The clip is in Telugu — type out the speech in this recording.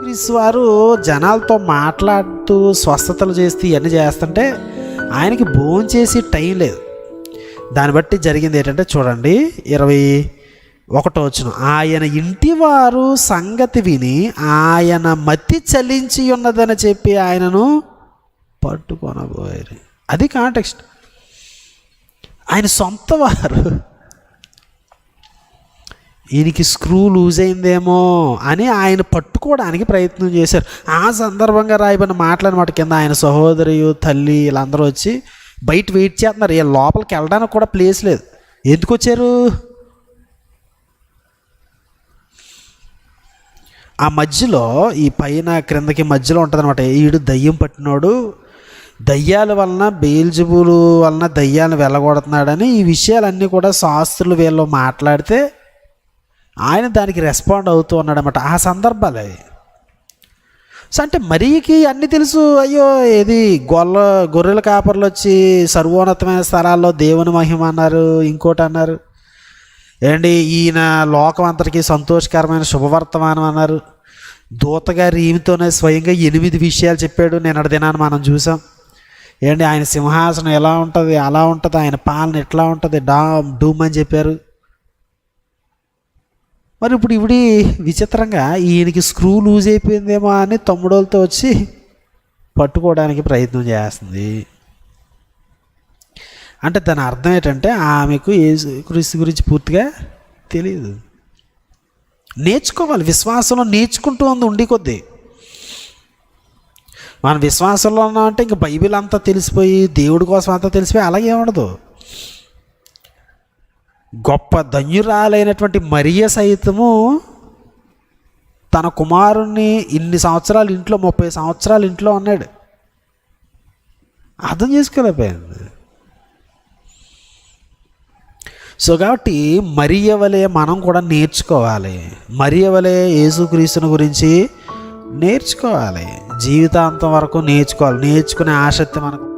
క్రీస్తు వారు జనాలతో మాట్లాడుతూ స్వస్థతలు చేస్తూ ఇవన్నీ చేస్తుంటే ఆయనకి భోజనం చేసి టైం లేదు. దాన్ని బట్టి జరిగింది ఏంటంటే చూడండి ఇరవై ఒకటో వచ్చిన ఆయన ఇంటి వారు సంగతి విని ఆయన మతి చలించి ఉన్నదని చెప్పి ఆయనను పట్టుకొనబోయారు. అది కాంటెక్స్ట్ ఆయన సొంత వారు. ఈయనకి స్క్రూ లూజ్ అయిందేమో అని ఆయన పట్టుకోవడానికి ప్రయత్నం చేశారు. ఆ సందర్భంగా రాయబడిన మాటలన్నమాట కింద ఆయన సహోదరి తల్లి వీళ్ళందరూ వచ్చి బయట వెయిట్ చేస్తున్నారు. వీళ్ళ లోపలికి వెళ్ళడానికి కూడా ప్లేస్ లేదు. ఎందుకు వచ్చారు? ఆ మధ్యలో ఈ పైన క్రిందకి మధ్యలో ఉంటుందన్నమాట. ఈడు దయ్యం పట్టినోడు దయ్యాల వలన బేల్జబులు వలన దయ్యాలను వెళ్ళగొడుతున్నాడని ఈ విషయాలన్నీ కూడా శాస్త్రులు వీళ్ళు మాట్లాడితే ఆయన దానికి రెస్పాండ్ అవుతూ ఉన్నాడనమాట ఆ సందర్భాలు. అవి సో అంటే మరీకి అన్నీ తెలుసు అయ్యో ఏది గొల్ల గొర్రెల కాపర్లు వచ్చి సర్వోన్నతమైన స్థలాల్లో దేవుని మహిమ అన్నారు ఇంకోటి అన్నారు. ఏంటి ఈయన లోకం అంతటికీ సంతోషకరమైన శుభవర్తమానం అన్నారు. దూతగారి ఈమెతోనే స్వయంగా ఎనిమిది విషయాలు చెప్పాడు నేను దినాన్ని మనం చూసాం. ఏంటి ఆయన సింహాసనం ఎలా ఉంటుంది అలా ఉంటుంది ఆయన పాలన ఎట్లా ఉంటుంది డా డూమ్ అని చెప్పారు. మరి ఇప్పుడు ఇవిడి విచిత్రంగా ఈయనకి స్క్రూ లూజ్ అయిపోయిందేమో అని తమ్ముడోళ్ళతో వచ్చి పట్టుకోవడానికి ప్రయత్నం చేస్తుంది. అంటే దాని అర్థం ఏంటంటే ఆమెకు ఏ క్రీస్తు గురించి పూర్తిగా తెలియదు నేర్చుకోవాలి విశ్వాసంలో నేర్చుకుంటూ ఉంది ఉండి కొద్దీ. మన విశ్వాసంలో ఉన్నామంటే ఇంక బైబిల్ అంతా తెలిసిపోయి దేవుడి కోసం అంతా తెలిసిపోయి అలాగే ఉండదు. గొప్ప ధన్యురాలైనటువంటి మరియ సైతము తన కుమారుణ్ణి ఇన్ని సంవత్సరాలు ఇంట్లో ముప్పై సంవత్సరాలు ఇంట్లో ఉన్నాడు అర్థం చేసుకోలేకపోయింది. సో కాబట్టి మరియ వలె మనం కూడా నేర్చుకోవాలి. మరియ వలె యేసుక్రీస్తుని గురించి నేర్చుకోవాలి. జీవితాంతం వరకు నేర్చుకోవాలి. నేర్చుకునే ఆసక్తి మనకు